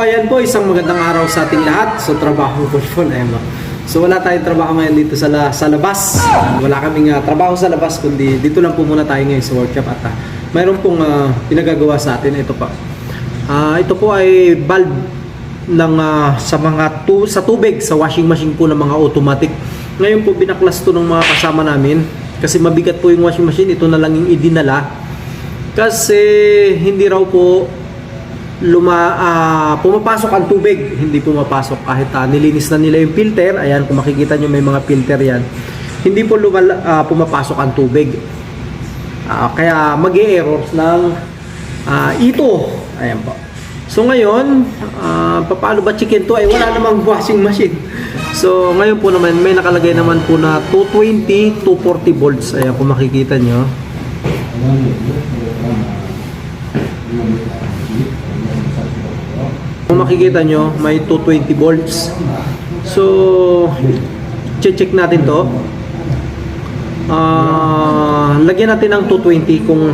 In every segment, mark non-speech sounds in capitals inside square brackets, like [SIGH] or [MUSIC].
ayan po, isang magandang araw sa ating lahat. So, trabaho po po. Ayan po. So, wala tayong trabaho ngayon dito sa, la- sa labas. Wala kaming ah, trabaho sa labas, kundi dito lang po muna tayo ngayon sa workshop. At ah, mayroon pong ah, pinagagawa sa atin. Ito pa. Ah, ito po ay valve ng ah, sa mga tu sa tubig sa washing machine po ng mga automatic. Ngayon po binaklas to ng mga kasama namin kasi mabigat po yung washing machine. Ito na lang yung idinala. Kasi hindi raw po luma ah, pumapasok ang tubig, hindi pumapasok kahit ah, nilinis na nila yung filter. Ayan, kung makikita nyo may mga filter yan. Hindi po lumala, ah, pumapasok ang tubig. Ah, kaya mag error ng ah, ito. Ayan po. So ngayon, ah, paano ba chicken to? Ay wala namang [LAUGHS] washing machine. So ngayon po naman, may nakalagay naman po na 220, 240 volts. Ayan, kung makikita nyo. Makikita nyo, may 220 volts. So, check natin to. Ah, lagyan natin ng 220 kung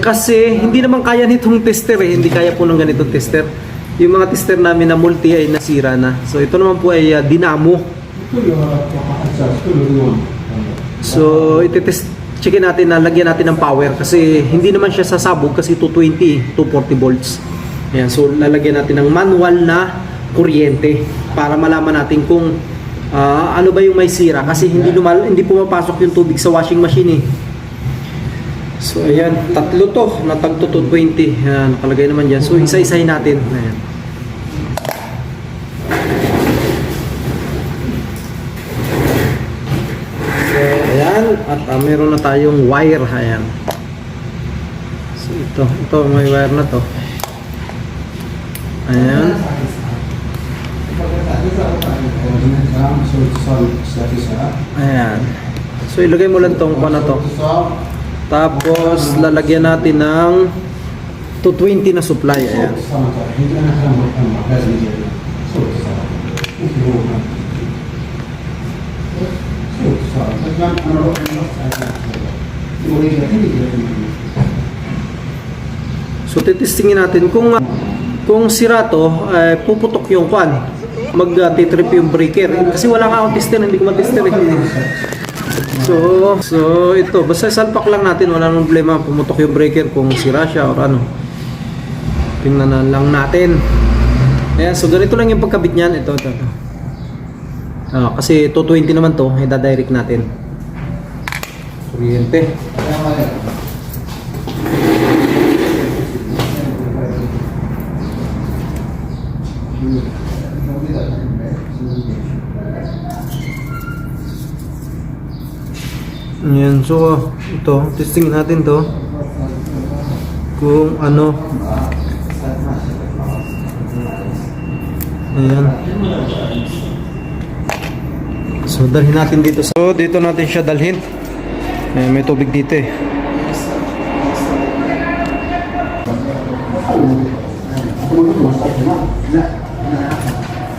kasi hindi naman kaya nitong tester eh, hindi kaya po ng ganitong tester. Yung mga tester namin na multi ay nasira na. So ito naman po ay ah, dinamo. So itetest checkin natin na lagyan natin ng power kasi hindi naman siya sasabog kasi 220, 240 volts. Ayan, so lalagyan natin ng manual na kuryente para malaman natin kung ah, ano ba yung may sira kasi hindi lumal hindi pumapasok yung tubig sa washing machine eh. So ayan, tatlo to, natagto to 20. Ayan, nakalagay naman diyan. So isa-isahin natin. Ayan. So ayan, at ah, meron na tayong wire. Ayan. So ito, ito may wire na to. Ayan. Ayan. So ilagay mo lang tong pa na to. Tapos lalagyan natin ng 220 na supply. Ayan. So titestingin natin kung kung sira to, eh, puputok yung kwan. Mag-titrip yung breaker. Kasi wala nga akong tester, hindi ko matester. Eh. So, so ito, basta salpak lang natin, wala nang problema pumutok yung breaker kung sira siya or ano. Tingnan na lang natin. Ayan, so ganito lang yung pagkabit niyan. Ito, ito, ito. Ah, kasi 220 naman to, i-direct natin. Kuryente. Ayan, so ito, testing natin to. Kung ano. Ayan. So, dalhin natin dito. So, dito natin siya dalhin. Ayan, may tubig dito eh.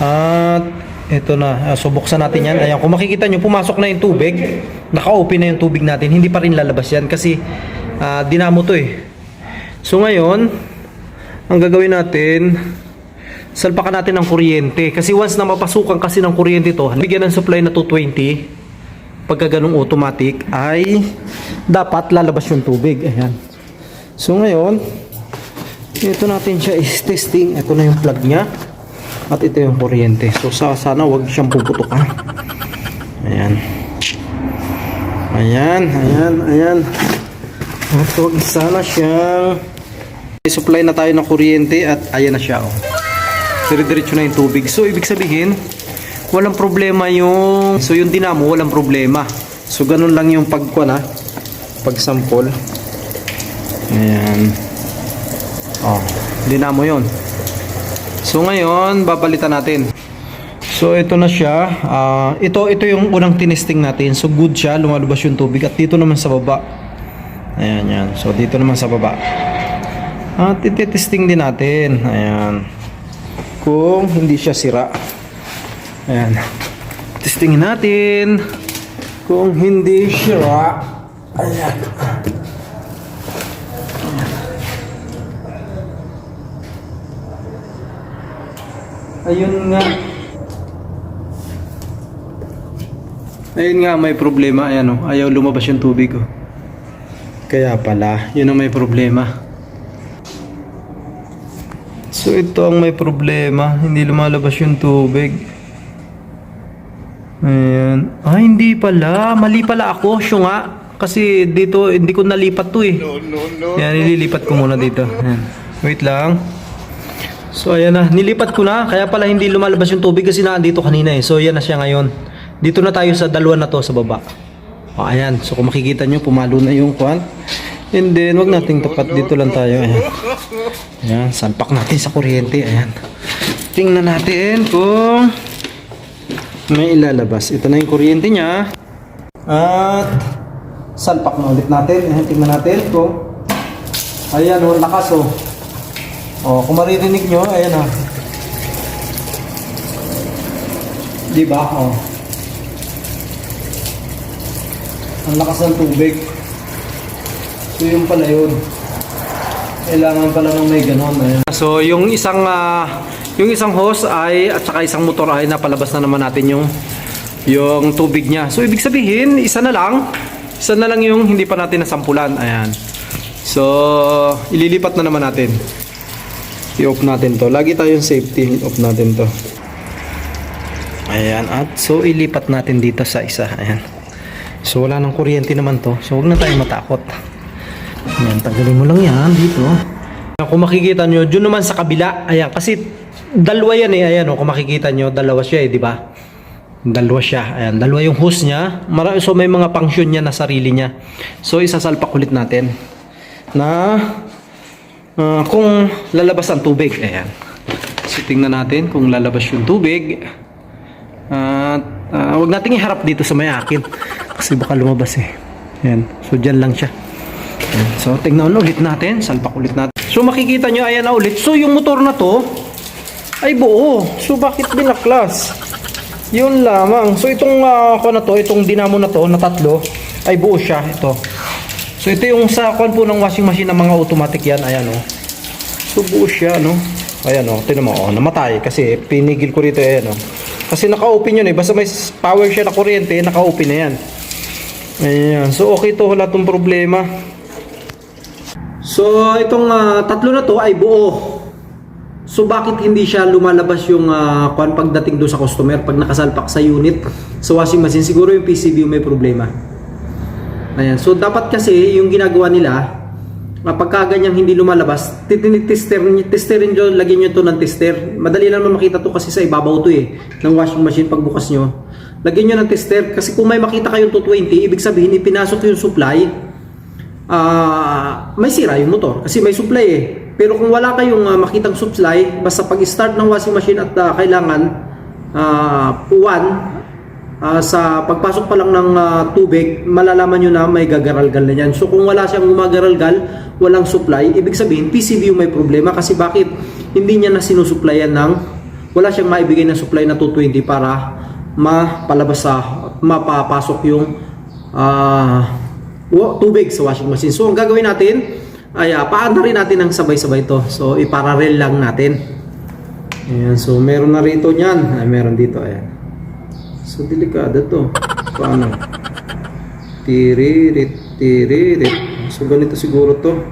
At ito na. Ah, so buksan natin yan. Ayan, kung makikita nyo, pumasok na yung tubig. Naka-open na yung tubig natin. Hindi pa rin lalabas yan kasi ah, dinamo to eh. So ngayon, ang gagawin natin, salpakan natin ng kuryente. Kasi once na mapasukan kasi ng kuryente to, bigyan ng supply na 220, pagka ganung automatic, ay dapat lalabas yung tubig. Ayan. So ngayon, ito natin siya is testing. Ito na yung plug niya. At ito yung kuryente. So sa sana wag siyang puputukan. Ayan. Ayan, ayan, ayan. At wag sana siyang supply na tayo ng kuryente at ayan na siya. Oh. Dire-diretso na yung tubig. So ibig sabihin, walang problema yung so yung dinamo walang problema. So ganun lang yung pagkuha na pag-sample. Ayan. Oh, dinamo 'yon. So ngayon, babalitan natin. So ito na siya. Ah, ito ito yung unang tinesting natin. So good siya, lumalabas yung tubig at dito naman sa baba. Ayan yan. So dito naman sa baba. At ititesting din natin. Ayan. Kung hindi siya sira. Ayan. Testingin natin. Kung hindi sira. Ayan. Ayun nga. Ayun nga, may problema. Ayan o. Ayaw lumabas yung tubig o. Kaya pala, yun ang may problema. So ito ang may problema. Hindi lumalabas yung tubig. Ayan. Ah, hindi pala. Mali pala ako. Siya nga. Kasi dito, hindi ko nalipat to eh. No, no, no. Yan, nililipat ko muna dito. Ayan. Wait lang. So ayan na, nilipat ko na. Kaya pala hindi lumalabas yung tubig kasi naandito kanina eh. So yan na siya ngayon. Dito na tayo sa dalawa na to sa baba. O ayan, so kung makikita nyo, pumalo na yung kwan. And then, wag nating tapat dito lang tayo. Ayan. Ayan, salpak natin sa kuryente. Ayan. Tingnan natin kung may ilalabas. Ito na yung kuryente niya. At salpak na ulit natin. Ayan, tingnan natin kung ayan o, lakas o. Oh, kung maririnig nyo, ayan ah. Di ba? Oh. Ang lakas ng tubig. So yun pala yun. Kailangan pala ng may ganon. Ayan. So yung isang ah, yung isang hose ay at saka isang motor ay napalabas na naman natin yung yung tubig niya. So ibig sabihin, isa na lang. Isa na lang yung hindi pa natin nasampulan. Ayan. So ililipat na naman natin. I-off natin to. Lagi tayong safety. I-off natin to. Ayan. At so, ilipat natin dito sa isa. Ayan. So, wala nang kuryente naman to. So, huwag na tayong matakot. Ayan. Tanggalin mo lang yan dito. Kung makikita nyo, dyan naman sa kabila. Ayan. Kasi, dalawa yan eh. Ayan. Oh, kung makikita nyo, dalawa siya eh. Di ba? Dalawa siya. Ayan. Dalawa yung hose niya. Mara so, may mga function niya na sarili niya. So, isasalpak ulit natin. Na Ah, kung lalabas ang tubig. Ayan. So, tingnan natin kung lalabas yung tubig. At ah, wag nating iharap dito sa may akin. Kasi baka lumabas eh. Ayan. So, dyan lang siya. Ayan. So, tingnan ulit natin. Salpak ulit natin. So, makikita nyo, ayan na ulit. So, yung motor na to, ay buo. So, bakit binaklas? Yun lamang. So, itong uh, na to, itong dinamo na to, na tatlo, ay buo siya. Ito. So ito yung sa kwan po ng washing machine ng mga automatic yan, ayan oh. So buo siya no. Ayan oh, tingnan mo oh, namatay kasi pinigil ko rito ayan oh. Kasi naka-open yun eh, basta may power siya na kuryente, naka-open na yan. Ayan, so okay to, wala tong problema. So itong ah, tatlo na to ay buo. So bakit hindi siya lumalabas yung uh, kwan pagdating doon sa customer pag nakasalpak sa unit sa washing machine siguro yung PCB yung may problema. Ayan. So, dapat kasi yung ginagawa nila, ah, pagka ganyang hindi lumalabas, tester testerin nyo, lagyan nyo to ng tester. Madali lang naman makita to kasi sa ibabaw to eh, ng washing machine pagbukas nyo. Lagyan nyo ng tester kasi kung may makita kayong 220, ibig sabihin ipinasok yung supply, uh, may sira yung motor kasi may supply eh. Pero kung wala kayong uh, makitang supply, basta pag-start ng washing machine at uh, kailangan uh, 1, uh, sa pagpasok pa lang ng uh, tubig, malalaman nyo na may gagaralgal na yan. So kung wala siyang gumagaralgal, walang supply, ibig sabihin PCB PCBU may problema kasi bakit hindi niya na sinusuplayan ng wala siyang maibigay na supply na 220 para mapalabas sa mapapasok yung uh, tubig sa washing machine. So ang gagawin natin ay uh, paanda rin natin ng sabay-sabay to. So ipararel lang natin. Ayan, so meron na rito niyan. Ay, meron dito. Ayan. So, delikado to. Paano? Tiririt, tiririt. So, ganito siguro to.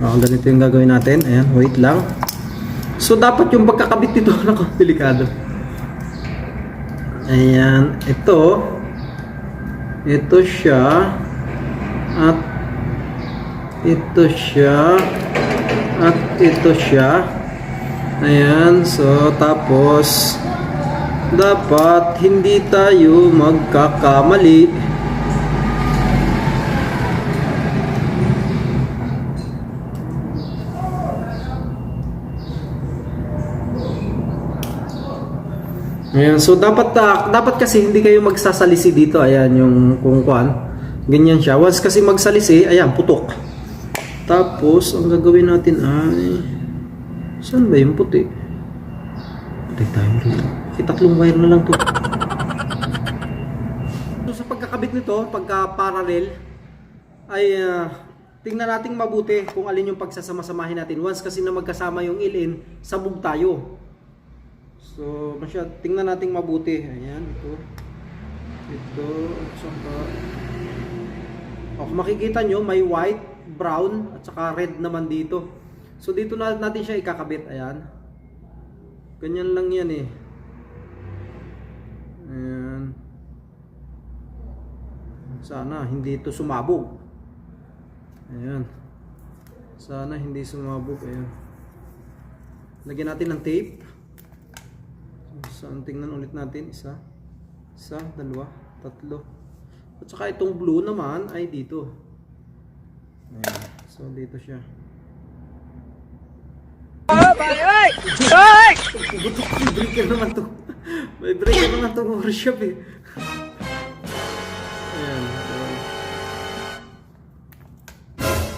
Oh, ganito yung gagawin natin. Ayan, wait lang. So, dapat yung pagkakabit nito, [LAUGHS] nako, delikado. Ayan, ito. Ito siya. At ito siya. At ito siya. Ayan, so tapos dapat hindi tayo magkakamali. Ayan, so dapat ah, dapat kasi hindi kayo magsasalisi dito. Ayan yung kung kuan. Ganyan siya. Once kasi magsalisi, ayan, putok. Tapos, ang gagawin natin ay saan ba yung puti? Puti tayo rito. Eh, tatlong wire na lang to. So, sa pagkakabit nito, pagka parallel, ay ah, tingnan nating mabuti kung alin yung pagsasama-samahin natin. Once kasi na magkasama yung ilin, sabog tayo. So, masya, tingnan nating mabuti. Ayan, ito. Ito, at saka... O, kung makikita nyo, may white, brown, at saka red naman dito. So, dito na natin siya ikakabit. Ayan. Ganyan lang yan eh. Ayan. Sana hindi ito sumabog. Ayan. Sana hindi sumabog. Ayan. Lagyan natin ng tape. Saan tingnan ulit natin? Isa, isa, dalawa, tatlo. At saka itong blue naman ay dito. Ayan. So dito siya. May breaker naman to. May breaker naman to workshop eh. Ayan.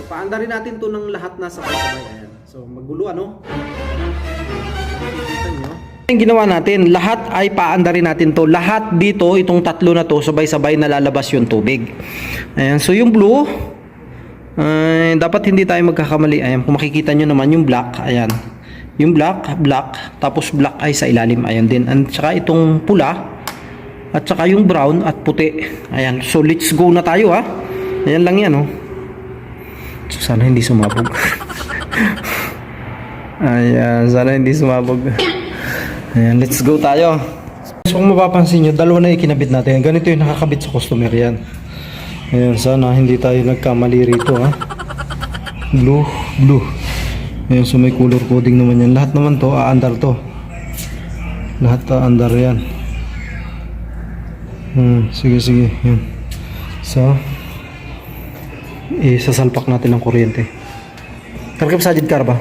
So paanda rin natin to ng lahat na sabay-sabay. Ayan. So magulo ano? Nakikita nyo? Ang ginawa natin, lahat ay paanda rin natin to. Lahat dito, itong tatlo na to, sabay-sabay nalalabas yung tubig. Ayan, so yung blue, ay, dapat hindi tayo magkakamali. Ayan, kung makikita nyo naman yung black, ayan. Yung black, black, tapos black ay sa ilalim, ayan din. At saka itong pula, at saka yung brown at puti. Ayan, so let's go na tayo ha. Ayan lang yan oh. Sana hindi sumabog. [LAUGHS] Ayan, sana hindi sumabog. Ayan, let's go tayo. So kung mapapansin nyo, dalawa na ikinabit natin. Ganito yung nakakabit sa customer yan. Ayan, sana hindi tayo nagkamali rito ha. Blue, blue. Ayan, so may color coding naman yan. Lahat naman to, aandar to. Lahat aandar yan. Hmm, sige, sige. Yan. So, isasalpak natin ng kuryente. Karkap sajid ka ba?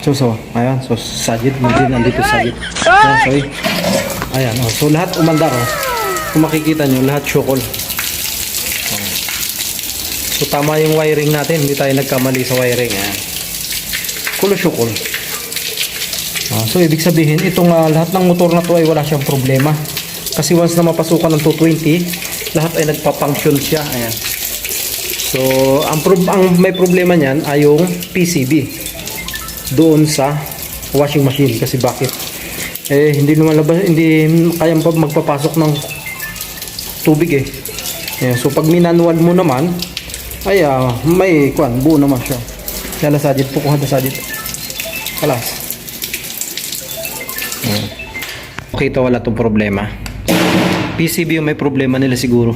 So, so, ayan. So, sajid din. Nandito sajid. Ayan, sorry. Ayan, oh. So, lahat umandar, oh. Kung makikita nyo, lahat syokol. So, tama yung wiring natin. Hindi tayo nagkamali sa wiring. Ayan. Kulo syokol. Ah, so, ibig sabihin, itong ah, lahat ng motor na to ay wala siyang problema. Kasi once na mapasukan ng 220, lahat ay nagpa-function siya. Ayan. So, ang, ang may problema niyan ay yung PCB doon sa washing machine kasi bakit eh hindi lumalabas hindi kaya pa magpapasok ng tubig eh eh, so pag minanual mo naman ay ah, may kwan buo naman siya. Kaya sajid po kuha sajid. Kalas. Hmm. okay to wala tong problema. PCB yung may problema nila siguro.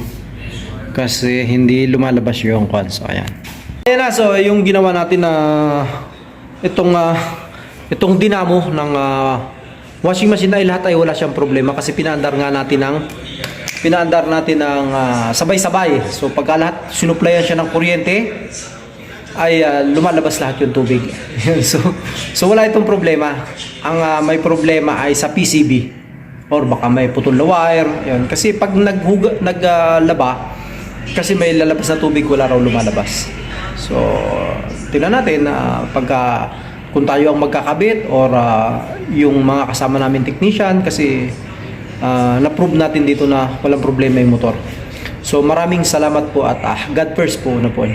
Kasi hindi lumalabas yung kwan so ayan. Ayan na, so yung ginawa natin na itong ah, itong dinamo ng ah, washing machine ay lahat ay wala siyang problema kasi pinaandar nga natin ng pinaandar natin ng ah, sabay-sabay. So pagka lahat sinuplayan siya ng kuryente ay ah, lumalabas lahat yung tubig. [LAUGHS] So so wala itong problema. Ang ah, may problema ay sa PCB or baka may putol na wire. Yun. Kasi pag naghuga, naglaba kasi may lalabas na tubig wala raw lumalabas. So, tingnan natin na pagka kung tayo ang magkakabit or ah, yung mga kasama namin technician kasi ah, na-prove natin dito na walang problema yung motor. So, maraming salamat po at ah, God first po na po.